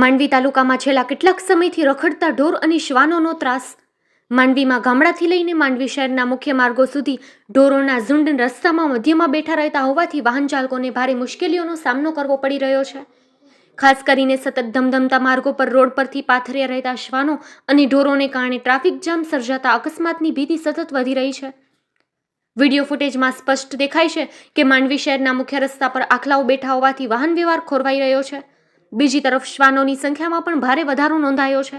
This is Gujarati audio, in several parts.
માંડવી તાલુકામાં છેલ્લા કેટલાક સમયથી રખડતા ઢોર અને શ્વાનોનો ત્રાસ. માંડવીમાં ગામડાથી લઈને માંડવી શહેરના મુખ્ય માર્ગો સુધી ઢોરોના ઝુંડ રસ્તામાં મધ્યમાં બેઠા રહેતા હોવાથી વાહન ચાલકોને ભારે મુશ્કેલીઓનો સામનો કરવો પડી રહ્યો છે. ખાસ કરીને સતત ધમધમતા માર્ગો પર રોડ પરથી પાથર્યા રહેતા શ્વાનો અને ઢોરોને કારણે ટ્રાફિક જામ સર્જાતા અકસ્માતની ભીતિ સતત વધી રહી છે. વીડિયો ફૂટેજમાં સ્પષ્ટ દેખાય છે કે માંડવી શહેરના મુખ્ય રસ્તા પર આખલાઓ બેઠા હોવાથી વાહન વ્યવહાર ખોરવાઈ રહ્યો છે. બીજી તરફ શ્વાનોની સંખ્યામાં પણ ભારે વધારો નોંધાયો છે.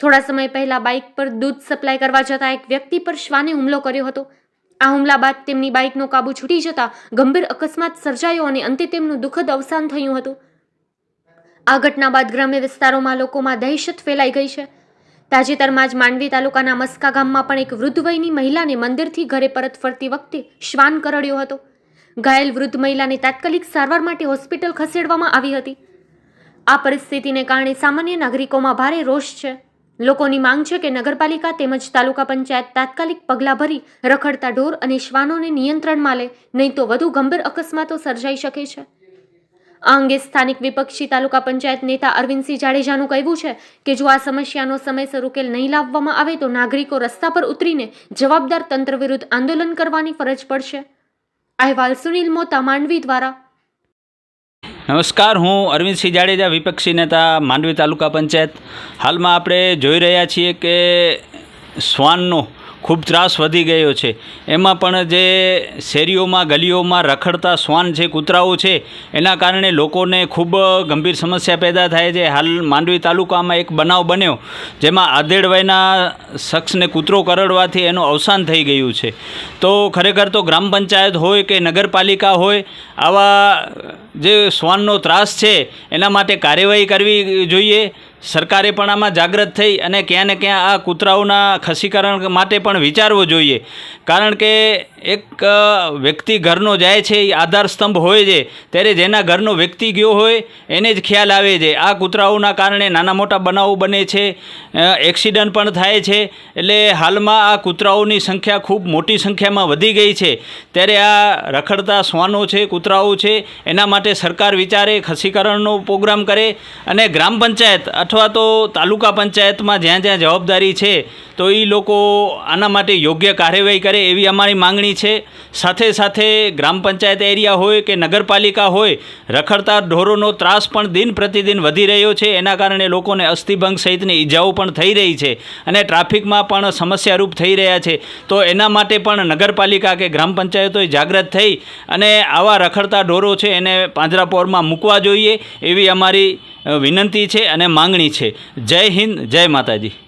થોડા સમય પહેલા બાઇક પર દૂધ સપ્લાય કરવા જતા એક વ્યક્તિ પર શ્વાને હુમલો કર્યો હતો. આ હુમલા બાદ તેમની બાઇકનો કાબુ છૂટી જતા ગંભીર અકસ્માત સર્જાયો અને અંતે તેમનું દુઃખદ અવસાન થયું હતું. આ ઘટના બાદ ગ્રામ્ય વિસ્તારોમાં લોકોમાં દહેશત ફેલાઈ ગઈ છે. તાજેતરમાં જ માંડવી તાલુકાના મસ્કા ગામમાં પણ એક વૃદ્ધ વયની મહિલાને મંદિરથી ઘરે પરત ફરતી વખતે શ્વાન કરડ્યો હતો. ઘાયલ વૃદ્ધ મહિલાને તાત્કાલિક સારવાર માટે હોસ્પિટલ ખસેડવામાં આવી હતી. આ પરિસ્થિતિને કારણે સામાન્ય નાગરિકોમાં ભારે રોષ છે. લોકોની માંગ છે કે નગરપાલિકા તેમજ તાલુકા પંચાયત તાત્કાલિક પગલાં ભરી રખડતા ઢોર અને શ્વાનોને નિયંત્રણમાં લે નહીં તો વધુ ગંભીર અકસ્માતો સર્જાઈ શકે છે. આ અંગે સ્થાનિક વિપક્ષી તાલુકા પંચાયત નેતા અરવિંદસિંહ જાડેજાનું કહેવું છે કે જો આ સમસ્યાનો સમયસર ઉકેલ નહીં લાવવામાં આવે તો નાગરિકો રસ્તા પર ઉતરીને જવાબદાર તંત્ર વિરુદ્ધ આંદોલન કરવાની ફરજ પડશે. અહેવાલ સુનિલ મોતા, માંડવી દ્વારા. નમસ્કાર, હું અરવિંદસિંહ જાડેજા, વિપક્ષી નેતા, માંડવી તાલુકા પંચાયત. હાલમાં આપણે જોઈ રહ્યા છીએ કે શ્વાનનો ખૂબ ત્રાસ વધી ગયો છે. એમાં પણ જે શેરીઓમાં, ગલીઓમાં રખડતા શ્વાન છે કૂતરાઓ છે, એના કારણે લોકોને ખૂબ ગંભીર સમસ્યા પેદા થાય છે. હાલ માંડવી તાલુકામાં એક બનાવ બન્યો, જેમાં આધેડ વયના શખ્સને કૂતરો કરડવાથી એનું અવસાન થઈ ગયું છે. તો ખરેખર તો ગ્રામ પંચાયત હોય કે નગરપાલિકા હોય, આવા જે શ્વાનનો ત્રાસ છે, એના માટે કાર્યવાહી કરવી જોઈએ. સરકારે પણ આમાં જાગૃત થઈ અને ક્યાં ને ક્યાં આ કૂતરાઓના ખસીકરણ માટે પણ વિચારવું જોઈએ. કારણ કે એક વ્યક્તિ ઘરનો જાય છે એ આધાર સ્તંભ હોય છે, ત્યારે જેના ઘરનો વ્યક્તિ ગયો હોય, એને જ ખ્યાલ આવે છે. આ કૂતરાઓના કારણે નાના મોટા બનાવો બને છે એક્સિડન્ટ પણ થાય છે, એટલે હાલમાં આ કૂતરાઓની સંખ્યા ખૂબ મોટી સંખ્યામાં વધી ગઈ છે. ત્યારે આ રખડતા શ્વાનો છે, કૂતરાઓ છે, એના માટે સરકાર વિચારે ખસીકરણનો પ્રોગ્રામ કરે અને ગ્રામ પંચાયત અથવા તો તાલુકા પંચાયતમાં જ્યાં જ્યાં જવાબદારી છે તો એ લોકો આના માટે યોગ્ય કાર્યવાહી કરે એવી અમારી માંગણી છે. સાથે સાથે ગ્રામ પંચાયત એરિયા હોય કે નગરપાલિકા હોય, રખડતા ઢોરોનો ત્રાસ પણ દિન પ્રતિદિન વધી રહ્યો છે. એના કારણે લોકોને અસ્થિભંગ સહિતની ઈજાઓ પણ થઈ રહી છે અને ટ્રાફિકમાં પણ સમસ્યારૂપ થઈ રહ્યા છે. તો એના માટે પણ નગરપાલિકા કે ગ્રામ પંચાયતોએ જાગૃત થઈ અને આવા રખડતા ઢોરો છે એને પાંજરાપોરમાં મૂકવા જોઈએ એવી અમારી વિનંતી છે અને માંગણી છે. જય હિન્દ, જય માતાજી.